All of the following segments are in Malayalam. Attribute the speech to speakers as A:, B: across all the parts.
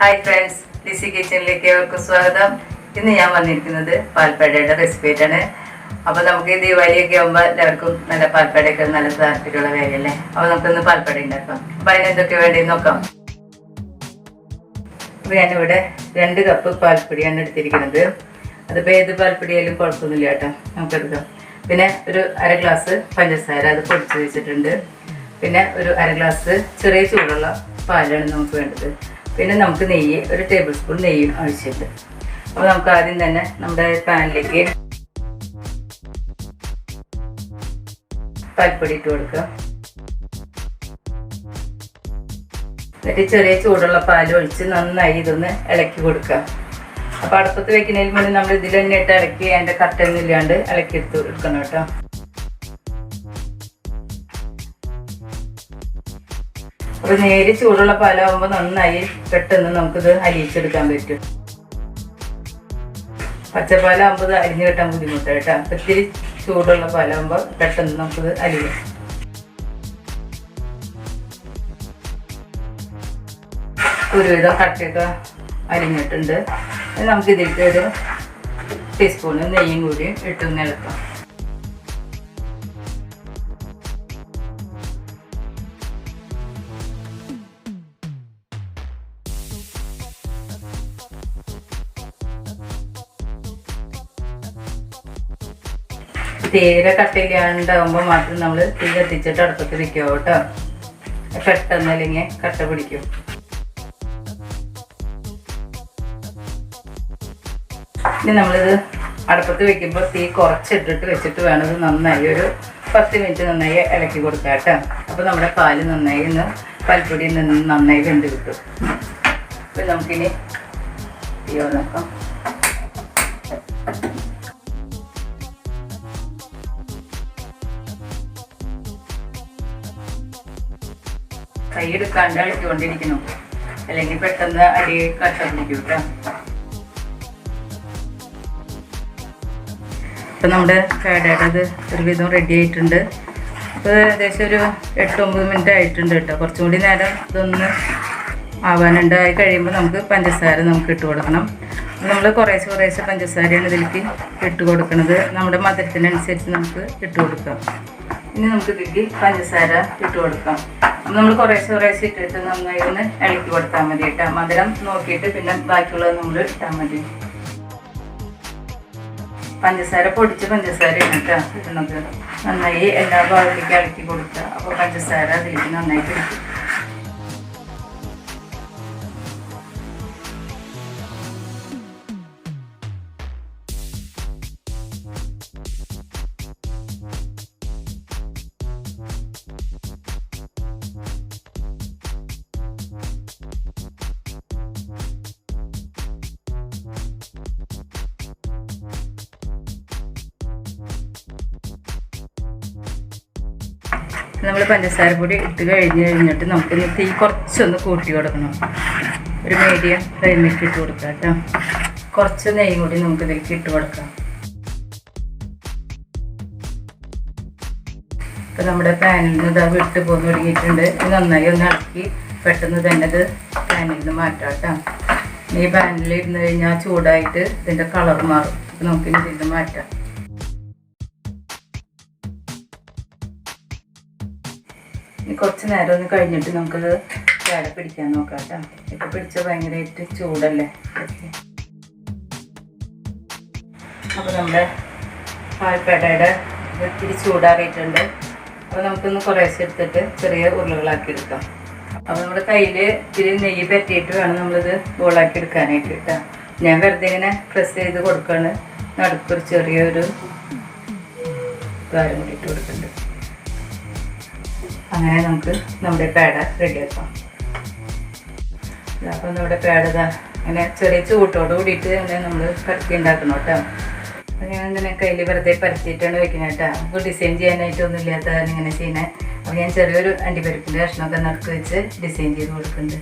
A: ഹായ് ഫ്രണ്ട്സ് ലിസി കിച്ചണിലേക്ക് ഏവർക്കും സ്വാഗതം. ഇന്ന് ഞാൻ വന്നിരിക്കുന്നത് പാൽപ്പേടയുടെ റെസിപ്പി ആയിട്ടാണ്. അപ്പോൾ നമുക്ക് ഈ ദീപാവലിയൊക്കെ ആകുമ്പോൾ എല്ലാവർക്കും നല്ല പാൽപ്പേടയൊക്കെ നല്ല താല്പര്യമുള്ള കാര്യമല്ലേ? അപ്പോൾ നമുക്കൊന്ന് പാൽപ്പേട ഉണ്ടാക്കാം. അപ്പോൾ അതിന് എന്തൊക്കെ വേണ്ടി നോക്കാം. അപ്പോൾ ഞാനിവിടെ രണ്ട് കപ്പ് പാൽപ്പൊടിയാണ് എടുത്തിരിക്കുന്നത്. അതിപ്പോൾ ഏത് പാൽപ്പൊടിയായാലും കുഴപ്പമൊന്നുമില്ല കേട്ടോ. നമുക്കെടുക്കാം. പിന്നെ ഒരു അര ഗ്ലാസ് പഞ്ചസാര അത് പൊടിച്ച് വെച്ചിട്ടുണ്ട്. പിന്നെ ഒരു അര ഗ്ലാസ് ചെറിയ ചൂടുള്ള പാലാണ് നമുക്ക് വേണ്ടത്. പിന്നെ നമുക്ക് നെയ്യ് ഒരു ടേബിൾ സ്പൂൺ നെയ്യും ആവശ്യമുണ്ട്. അപ്പോൾ നമുക്ക് ആദ്യം തന്നെ നമ്മുടെ പാനിലേക്ക് പാൽപ്പൊടി ഇട്ട് കൊടുക്കാം എന്നിട്ട് ചെറിയ ചൂടുള്ള പാൽ ഒഴിച്ച് നന്നായി ഇതൊന്ന് ഇളക്കി കൊടുക്കാം അപ്പൊ അടുപ്പത്ത് വെക്കുന്നതിന് മുന്നേ നമ്മൾ ഇതിൽ തന്നെ ഇട്ട് ഇളക്കി അതിന്റെ കട്ടൊന്നും ഇല്ലാണ്ട് ഇളക്കി എടുത്ത് എടുക്കണം കേട്ടോ. അപ്പൊ നേരി ചൂടുള്ള പാലാവുമ്പോൾ നന്നായി പെട്ടെന്ന് നമുക്കിത് അലിയിച്ചെടുക്കാൻ പറ്റും. പച്ചപ്പാലാകുമ്പോൾ അരിഞ്ഞു കിട്ടാൻ ബുദ്ധിമുട്ടാണ് കേട്ടോ. അപ്പൊ ഇത്തിരി ചൂടുള്ള പാലാകുമ്പോൾ പെട്ടെന്ന് നമുക്കിത് അലിയും ഒരുവിധം കട്ടയൊക്കെ അരിഞ്ഞിട്ടുണ്ട്. ഇനി നമുക്ക് ഇതിലേക്ക് ഒരു ടീസ്പൂണ് നെയ്യും കൂടി ഇട്ടൊന്ന് ഇളക്കാം. തീരെ കട്ടില്ലാണ്ടാവുമ്പോൾ മാത്രം നമ്മൾ തീ കത്തിച്ചിട്ട് അടുപ്പത്ത് വെക്കുക കേട്ടോ പെട്ടെന്ന് അല്ലെങ്കിൽ കട്ട പിടിക്കും. ഇനി നമ്മളിത് അടുപ്പത്ത് വെക്കുമ്പോൾ തീ കുറച്ചിട്ടിട്ട് വെച്ചിട്ട് വേണം ഇത് നന്നായി ഒരു പത്ത് മിനിറ്റ് നന്നായി ഇളക്കി കൊടുക്കാം കേട്ടോ. അപ്പോൾ നമ്മുടെ പാൽ നന്നായി ഒന്ന് പാൽപ്പൊടിയിൽ നിന്ന് നന്നായി വെന്ത് കിട്ടും. അപ്പം നമുക്കിനി തീ നോക്കാം കൈ എടുക്കാണ്ട് ഇളക്കിക്കൊണ്ടിരിക്കണം അല്ലെങ്കിൽ പെട്ടെന്ന് അടി കട്ട പിടിക്കും കേട്ടോ ഇപ്പം നമ്മുടെ പേടയുടേത് ഒരുവിധം റെഡി ആയിട്ടുണ്ട്. ഇപ്പോൾ ഏകദേശം ഒരു എട്ട് ഒമ്പത് മിനിറ്റ് ആയിട്ടുണ്ട് കേട്ടോ കുറച്ചും കൂടി നേരം ഇതൊന്ന് ആവാനുണ്ടായി കഴിയുമ്പോൾ നമുക്ക് പഞ്ചസാര നമുക്ക് ഇട്ട് കൊടുക്കണം. നമ്മൾ കുറേശ്ശെ കുറേശ്ശെ പഞ്ചസാരയാണ് ഇതിലേക്ക് ഇട്ട് കൊടുക്കുന്നത് നമ്മുടെ മധുരത്തിനനുസരിച്ച് നമുക്ക് ഇട്ട് കൊടുക്കാം. ഇനി നമുക്ക് ഇതിക്ക് പഞ്ചസാര ഇട്ട് കൊടുക്കാം. നമ്മൾ കുറേശ്ശെ കുറേശ്ശെ ഇട്ടിട്ട് നന്നായി ഒന്ന് ഇളക്കി കൊടുത്താൽ മതി കേട്ടോ. മധുരം നോക്കിയിട്ട് പിന്നെ ബാക്കിയുള്ളത് നമ്മൾ ഇട്ടാൽ മതി. പഞ്ചസാര പൊടിച്ച് പഞ്ചസാര ഇട്ടാ ഇടുന്നത് നന്നായി എല്ലാ ഭാഗത്തേക്ക് ഇളക്കി കൊടുക്കുക. അപ്പോൾ പഞ്ചസാര അതിലേക്ക് നന്നായി പിടിക്കും. നമ്മൾ പഞ്ചസാര പൊടി ഇട്ട് കഴിഞ്ഞ് കഴിഞ്ഞിട്ട് നമുക്കൊന്ന് തീ കുറച്ചൊന്ന് കൂട്ടി കൊടുക്കണം. ഒരു മീഡിയം ഫ്ലെയിമിലേക്ക് ഇട്ട് കൊടുക്കാം കേട്ടോ. കുറച്ച് നെയ്യും കൂടി നമുക്ക് ഇതിലേക്ക് ഇട്ട് കൊടുക്കാം. ഇപ്പം നമ്മുടെ പാനിൽ നിന്ന് ഇതാ വിട്ട് പോന്ന് തുടങ്ങിയിട്ടുണ്ട്. ഇത് നന്നായി ഒന്ന് ഇളക്കി പെട്ടെന്ന് തന്നെ ഇത് പാനിൽ നിന്ന് മാറ്റാം കേട്ടോ. ഈ പാനിൽ ഇരുന്ന് കഴിഞ്ഞാൽ ചൂടായിട്ട് ഇതിന്റെ കളർ മാറും. നമുക്ക് ഇതിൽ നിന്ന് മാറ്റാം. കുറച്ച് നേരം ഒന്ന് കഴിഞ്ഞിട്ട് നമുക്കത് പേട പിടിക്കാൻ നോക്കാം കേട്ടോ. ഇപ്പം പിടിച്ച ഭയങ്കരമായിട്ട് ചൂടല്ലേ? അപ്പോൾ നമ്മുടെ പാൽപ്പേടയുടെ ഇത്തിരി ചൂടാറിയിട്ടുണ്ട്. അപ്പോൾ നമുക്കൊന്ന് കുറേശ്ശെ എടുത്തിട്ട് ചെറിയ ഉരുളകളാക്കി എടുക്കാം. അപ്പോൾ നമ്മുടെ കയ്യിൽ ഇത്തിരി നെയ്യ് പറ്റിയിട്ട് വേണം നമ്മളിത് ബോളാക്കി എടുക്കാനായിട്ട് കേട്ടോ. ഞാൻ വെറുതെ ഇങ്ങനെ പ്രസ് ചെയ്ത് കൊടുക്കുകയാണ് നടുക്കൊരു ചെറിയൊരു ദ്വാരം കൂടി ഇട്ട് കൊടുക്കുന്നുണ്ട് അങ്ങനെ നമുക്ക് നമ്മുടെ പേട റെഡി ആക്കാം. അപ്പം നമ്മുടെ പേട അങ്ങനെ ചെറിയ ചൂട്ടോട് കൂടിയിട്ട് അങ്ങനെ നമ്മൾ പരത്തി ഉണ്ടാക്കണം കേട്ടോ. അപ്പം ഞാൻ ഇങ്ങനെ കയ്യിൽ വെറുതെ പരത്തിയിട്ടാണ് വെക്കുന്നത് കേട്ടോ. അപ്പോൾ ഡിസൈൻ ചെയ്യാനായിട്ടൊന്നും ഇല്ലാത്തതാണ് ഇങ്ങനെ ചെയ്യുന്നത് അപ്പോൾ ഞാൻ ചെറിയൊരു അണ്ടിപ്പരിപ്പിന്റെ കഷ്ണമൊക്കെ നടുക്ക് വെച്ച് ഡിസൈൻ ചെയ്ത് കൊടുക്കുന്നുണ്ട്.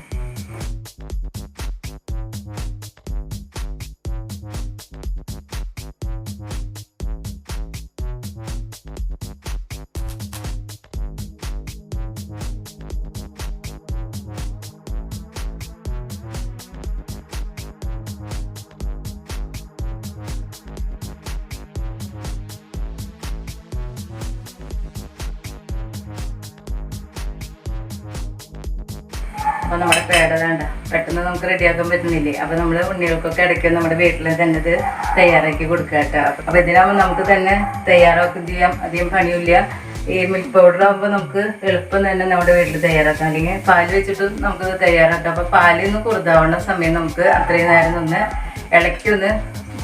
A: അപ്പോൾ നമ്മുടെ പേട വേണ്ട. പെട്ടെന്ന് നമുക്ക് റെഡിയാക്കാൻ പറ്റുന്നില്ലേ? അപ്പോൾ നമ്മൾ ഉണ്ണികൾക്കൊക്കെ ഇടയ്ക്ക് നമ്മുടെ വീട്ടിൽ തന്നെ ഇത് തയ്യാറാക്കി കൊടുക്കുക കേട്ടോ. അപ്പോൾ ഇതിനാകുമ്പോൾ നമുക്ക് തന്നെ തയ്യാറാക്കി ചെയ്യാം. അധികം പണിയില്ല ഈ മിൽക്ക് പൗഡർ ആകുമ്പോൾ നമുക്ക് എളുപ്പം തന്നെ നമ്മുടെ വീട്ടിൽ തയ്യാറാക്കാം. അല്ലെങ്കിൽ പാൽ വെച്ചിട്ട് നമുക്ക് തയ്യാറാക്കാം. അപ്പോൾ പാലിൽ നിന്ന് കുറുതാവുന്ന സമയം നമുക്ക് അത്രയും നേരം ഒന്ന് ഇളക്കി ഒന്ന്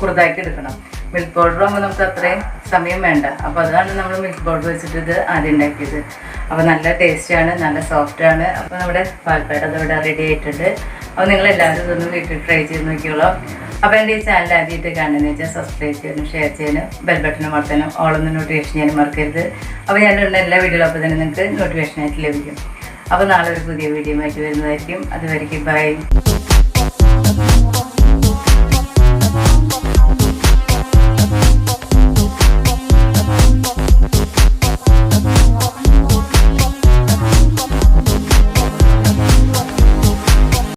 A: കുറുതാക്കി എടുക്കണം. മിൽക്ക് പൗഡർ ആകുമ്പോൾ നമുക്ക് അത്രയും സമയം വേണ്ട. അപ്പോൾ അതാണ് നമ്മൾ മിൽക്ക് പൗഡർ വെച്ചിട്ട് ഇത് ആദ്യം ഉണ്ടാക്കിയത്. അപ്പോൾ നല്ല ടേസ്റ്റാണ് നല്ല സോഫ്റ്റ് ആണ്. അപ്പോൾ നമ്മുടെ പാൽപ്പാട് അത് ഇവിടെ റെഡി ആയിട്ടുണ്ട്. അപ്പോൾ നിങ്ങൾ എല്ലാവരും ഇതൊന്നും വീട്ടിൽ ട്രൈ ചെയ്ത് നോക്കിയോളൂ അപ്പോൾ എന്റെ ഈ ചാനൽ ആദ്യമായിട്ട് കാണുന്നതെന്ന് വെച്ചാൽ സബ്സ്ക്രൈബ് ചെയ്യാനും ഷെയർ ചെയ്യാനും ബെൽ ബട്ടൺ അമർത്താനും ഓളൊന്ന് നോട്ടിഫിക്കേഷൻ ചെയ്യാനും മറക്കരുത്. അപ്പോൾ ഉള്ള എല്ലാ വീഡിയോകളും അപ്പോൾ തന്നെ നിങ്ങൾക്ക് നോട്ടിഫിക്കേഷൻ ആയിട്ട് ലഭിക്കും. അപ്പോൾ നാളെ ഒരു പുതിയ വീഡിയോ ആയിട്ട് വരുന്നതായിരിക്കും. അതുവരെയ്ക്കും ബൈ